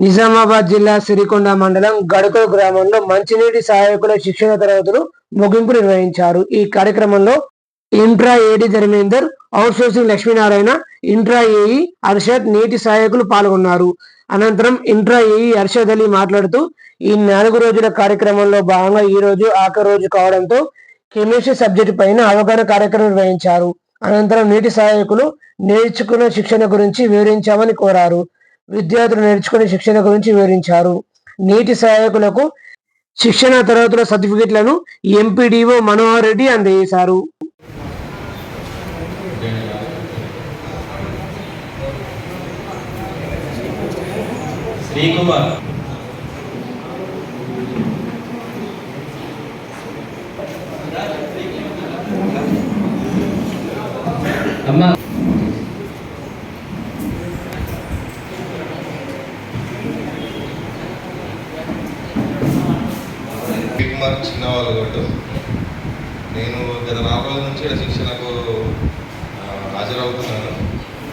నిజామాబాద్ జిల్లా సిరికొండ మండలం గడకల్ గ్రామంలో మంచినీటి సహాయకుల శిక్షణ తరగతులు ముగింపు నిర్వహించారు. ఈ కార్యక్రమంలో intra AD Dharmender outsourcing Lakshminarayana intra AE Arshad నీటి సహాయకులు పాల్గొన్నారు. అనంతరం ఇంట్రా ఏఈ అర్షద్ అలీ మాట్లాడుతూ ఈ నాలుగు రోజుల కార్యక్రమంలో భాగంగా ఈ రోజు ఆఖరి రోజు కావడంతో కెమిస్ట్రీ సబ్జెక్టు పైన అవగాహన కార్యక్రమం నిర్వహించారు. అనంతరం నీటి సహాయకులు నేర్చుకున్న శిక్షణ గురించి వివరించామని కోరారు. విద్యార్థులు నేర్చుకునే శిక్షణ గురించి వివరించారు. నీటి సహాయకులకు శిక్షణ తరగతుల సర్టిఫికెట్లను ఎంపీడీఓ మనోహర్ రెడ్డి అందజేశారు. శ్రీకుమార్. కుమార్ చిన్నవాళ్ళు కొట్టు. నేను గత నాలుగు రోజుల నుంచి ఇక్కడ శిక్షణకు హాజరవుతున్నాను.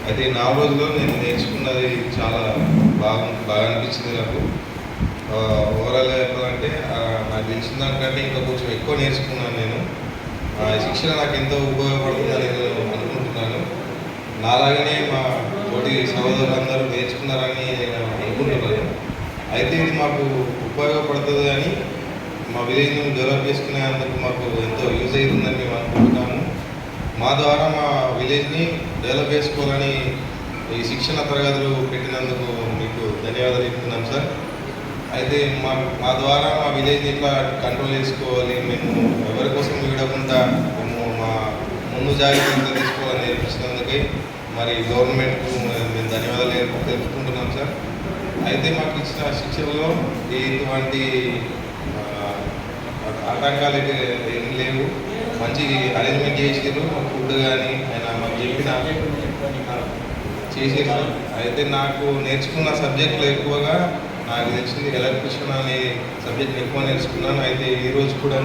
అయితే నా నాలుగు రోజుల్లో నేను నేర్చుకున్నది చాలా బాగా బాగా అనిపించింది నాకు. ఓవరాల్ చెప్పాలంటే నాకు తెలిసిన దానికంటే ఇంకా కొంచెం ఎక్కువ నేర్చుకున్నాను నేను. ఆ, శిక్షణ నాకు ఎంతో ఉపయోగపడుతుందని నేను అనుకుంటున్నాను. నాలాగనే మా తోటి సహోదరులందరూ నేర్చుకున్నారని నేను అనుకుంటున్నాను. అయితే ఇది మాకు ఉపయోగపడుతుంది అని మా విలేజ్ని డెవలప్ చేసుకునేందుకు మాకు ఎంతో యూజ్ అవుతుందని మేము అనుకుంటున్నాము. మా ద్వారా మా విలేజ్ని డెవలప్ చేసుకోవాలని ఈ శిక్షణ తరగతులు పెట్టినందుకు మీకు ధన్యవాదాలు చెప్తున్నాం సార్. అయితే మా మా ద్వారా మా విలేజ్ని ఇట్లా కంట్రోల్ చేసుకోవాలి మేము ఎవరి కోసం విడకుండా మేము మా ముందు జాగ్రత్తలు తీసుకోవాలని నేర్పించినందుకే మరి గవర్నమెంట్కు మేము ధన్యవాదాలు తెలుపుకుంటున్నాం సార్. అయితే మాకు ఇచ్చిన శిక్షణలో ఇటువంటి ఆటంకాలు అయితే ఏం లేవు. మంచి అరేంజ్మెంట్ చేసారు ఫుడ్ కానీ ఆయన మాకు చెప్పిన చేసేసారు అయితే నాకు నేర్చుకున్న సబ్జెక్టులు ఎక్కువగా నాకు తెలిసింది ఎలక్ట్రిషన్ అనే సబ్జెక్ట్ ఎక్కువ నేర్చుకున్నాను. అయితే ఈ రోజు కూడా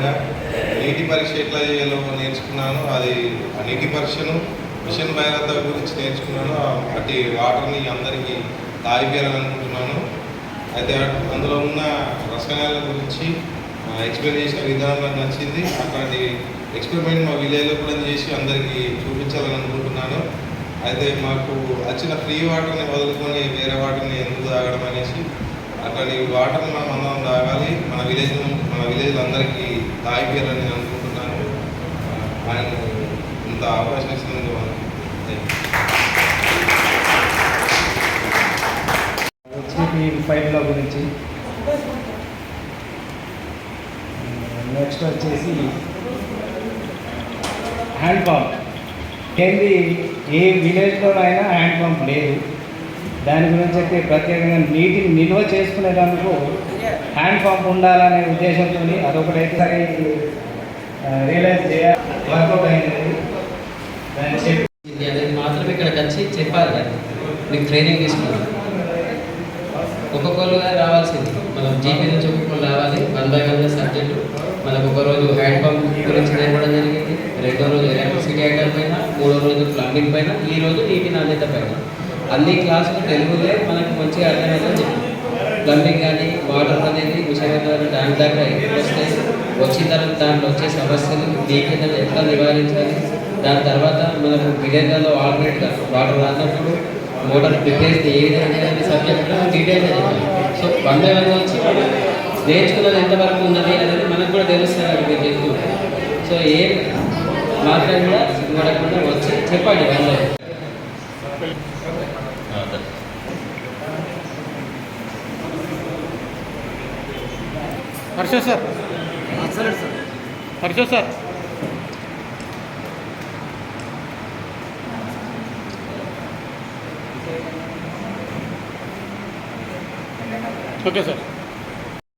నీటి పరీక్ష ఎట్లా చేయాలో నేర్చుకున్నాను. అది ఆ నీటి పరీక్షను మిషన్ భైరత గురించి నేర్చుకున్నాను. అటు వాటర్ని అందరికీ తాగిపోయాలనుకుంటున్నాను అయితే అందులో ఉన్న రసాయనాల గురించి ఎక్స్ప్లెయిన్ చేసిన విధానం నాకు నచ్చింది అట్లాంటి ఎక్స్పెరిమెంట్ మా విలేజ్లో కూడా చేసి అందరికీ చూపించాలని అనుకుంటున్నాను. అయితే మాకు వచ్చిన ఫ్రీ వాటర్ని వదులుకొని వేరే వాటర్ని ఎందుకు తాగడం అనేసి అట్లాంటి వాటర్ని మనం అందరం తాగాలి. మన విలేజ్ మన విలేజ్ అందరికీ తాగిపోయారని నేను అనుకుంటున్నాను. ఆయన ఇంత అవకాశం ఇస్తున్నందుకు థ్యాంక్ యూ గురించి నెక్స్ట్ వచ్చేసి హ్యాండ్ పంప్ ఏంది ఏ విలేజ్లోనైనా హ్యాండ్ పంప్ లేదు. దాని గురించి అయితే ప్రత్యేకంగా నీటిని నిల్వ చేసుకునేటందుకు హ్యాండ్ పంప్ ఉండాలనే ఉద్దేశంతో అదొకటైతే సరే రియలైజ్ చేయాలి. వర్కౌట్ అయింది దాన్ని చెప్పి మాత్రం ఇక్కడికి వచ్చి చెప్పాలి మీకు ట్రైనింగ్ తీసుకున్నాను. రావాల్సింది మనం జీపీ నుంచి ఒక్కొక్కరు రావాలి వన్ బై వన్ సబ్జెక్టు మనకు ఒక రోజు హ్యాండ్ పంప్ గురించి నేర్పడం జరిగింది. రెండో రోజు ఎలక్ట్రిసిటీ ఐటమ్ పైన మూడో రోజు ప్లంబింగ్ పైన ఈ రోజు నీటి నాణ్యత పైన. అన్ని క్లాసులు తెలుగులే మనకు మంచిగా అర్థమవుతుంది చెప్పి ప్లంబింగ్ కానీ వాటర్ అనేది విశాఖపట్నం దాని దగ్గర ఎక్కడ వస్తాయి? వచ్చిన తర్వాత దాంట్లో వచ్చే సమస్యలు లీకేజ్ ఎట్లా నివారించాలి? దాని తర్వాత మనకు విలేజ్లలో ఆల్రెడీగా వాటర్ రానప్పుడు మోటార్ ప్రిపేర్ ఏ విధంగా అనేది డీటెయిల్గా చెప్పాలి. సో బై వన్ వచ్చి నేర్చుకున్నది ఎంతవరకు ఉన్నది అనేది మనకు కూడా తెలుస్తుంది మీరు చెప్తూ సో ఏ మాట్లాడినా సిగ్గుపడకుండా వచ్చి చెప్పండి bye Harsha sir. Harsha sir. Okay sir